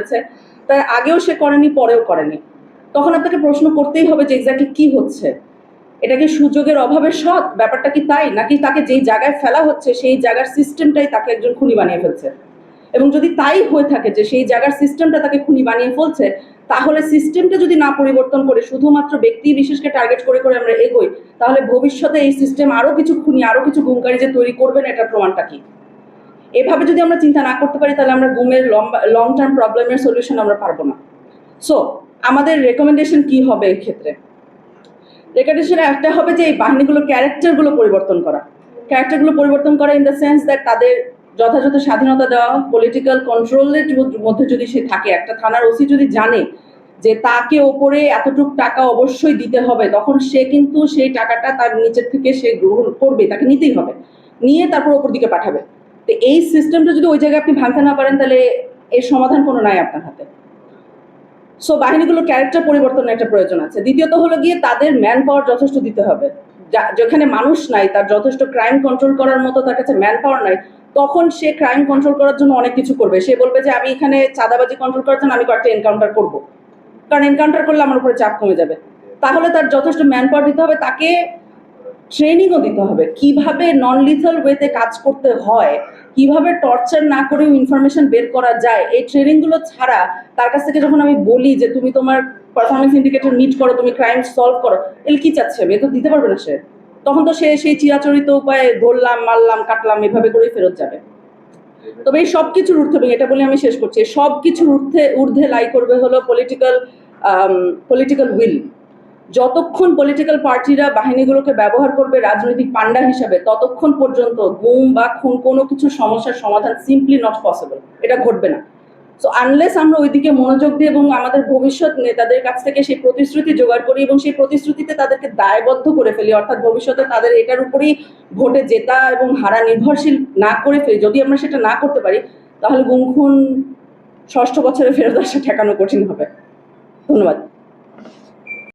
করেছে। তার আগেও সে করেনি, পরেও করেনি। তখন আপনাকে প্রশ্ন করতেই হবে যে এক্স্যাক্টলি কি হচ্ছে? এটা কি সুযোগের অভাবে সৎ? ব্যাপারটা কি তাই? নাকি তাকে যেই জায়গায় ফেলা হচ্ছে, সেই জায়গার সিস্টেমটাই তাকে একজন খুনি বানিয়ে ফেলছে? এবং যদি তাই হয়ে থাকে যে সেই জায়গার সিস্টেমটা তাকে খুনি বানিয়ে ফেলছে, তাহলে সিস্টেমটা যদি না পরিবর্তন করে, শুধুমাত্র ব্যক্তি বিশেষকে টার্গেট করে করে আমরা এগোই, তাহলে ভবিষ্যতে এই সিস্টেম আরও কিছু খুনি, আরও কিছু গুমকারী যে তৈরি করবেন এটার প্রমাণটা কি? এভাবে যদি আমরা চিন্তা না করতে পারি, তাহলে আমরা গুমের লম্বা লং টার্ম প্রবলেমের সলিউশন আমরা পারব না। সো আমাদের রেকমেন্ডেশন কি হবে এক্ষেত্রে? রেকমেন্ডেশন একটা হবে যে এই বাহিনীগুলোর ক্যারেক্টারগুলো পরিবর্তন করা। ক্যারেক্টারগুলো পরিবর্তন করা ইন দ্য সেন্স দ্যাট তাদের যথাযথ স্বাধীনতা দেওয়া পলিটিক্যাল কন্ট্রোলের মধ্যে যদি সে থাকে, একটা থানার ওসি যদি জানে যে তাকে ওপরে এতটুকু টাকা অবশ্যই দিতে হবে, তখন সে কিন্তু সেই টাকাটা তার নিচের থেকে সে গ্রহণ করবে, তাকে নিতেই হবে। নিয়ে তারপর ওপর দিকে পাঠাবে। তো এই সিস্টেমটা যদি ওই জায়গায় আপনি ভাঙতে না পারেন, তাহলে এর সমাধান কোনো নাই আপনার হাতে। সো বাহিনীগুলোর ক্যারেক্টার পরিবর্তনের একটা প্রয়োজন আছে। দ্বিতীয়ত হলো গিয়ে তাদের ম্যান পাওয়ার যথেষ্ট দিতে হবে। যেখানে মানুষ নাই, তার যথেষ্ট ক্রাইম কন্ট্রোল করার মতো তার কাছে ম্যান পাওয়ার নাই, তখন সে ক্রাইম কন্ট্রোল করার জন্য অনেক কিছু করবে। সে বলবে যে, আমি এখানে চাঁদাবাজি কন্ট্রোল করার জন্য আমি কয়েকটা এনকাউন্টার করব। কারণ এনকাউন্টার করলে আমার উপরে চাপ কমে যাবে। তাহলে তার যথেষ্ট ম্যান পাওয়ার দিতে হবে। তাকে ট্রেনিংও দিতে হবে। কীভাবে নন লিথাল ওয়েতে কাজ করতে হয়, কীভাবে টর্চার না করেও ইনফরমেশন বের করা যায়, এই ট্রেনিংগুলো ছাড়া তার কাছ থেকে যখন আমি বলি যে, তুমি তোমার পারফরমেন্স ইন্ডিকেটর মিট করো, তুমি ক্রাইম সলভ করো এর কি চাচ্ছে? এ তো দিতে পারবে না সে। তখন তো সে সেই চিরাচরিত উপায়ে ধরলাম, মারলাম, কাটলাম, এভাবে করেই ফেরত যাবে। তবে এই সব কিছুর ঊর্ধ্বে, এবং এটা বলে আমি শেষ করছি সব কিছুর ঊর্ধ্বে ঊর্ধ্বে লাই করবে হলো পলিটিক্যাল পলিটিক্যাল উইল যতক্ষণ পলিটিক্যাল পার্টিরা বাহিনীগুলোকে ব্যবহার করবে রাজনৈতিক পান্ডা হিসাবে, ততক্ষণ পর্যন্ত গুম বা খুন কোনো কিছু সমস্যার সমাধান সিম্পলি নট পসিবল এটা ঘটবে না। সো আনলেস আমরা ওইদিকে মনোযোগ দিই এবং আমাদের ভবিষ্যৎ নেতাদের কাছ থেকে সেই প্রতিশ্রুতি জোগাড় করি এবং সেই প্রতিশ্রুতিতে তাদেরকে দায়বদ্ধ করে ফেলি, অর্থাৎ ভবিষ্যতে তাদের এটার উপরেই ভোটে জেতা এবং হারা নির্ভরশীল না করে ফেলি, যদি আমরা সেটা না করতে পারি, তাহলে গুম, খুন, ষষ্ঠ বছরে ফেরত আসা ঠেকানো কঠিন হবে। ধন্যবাদ।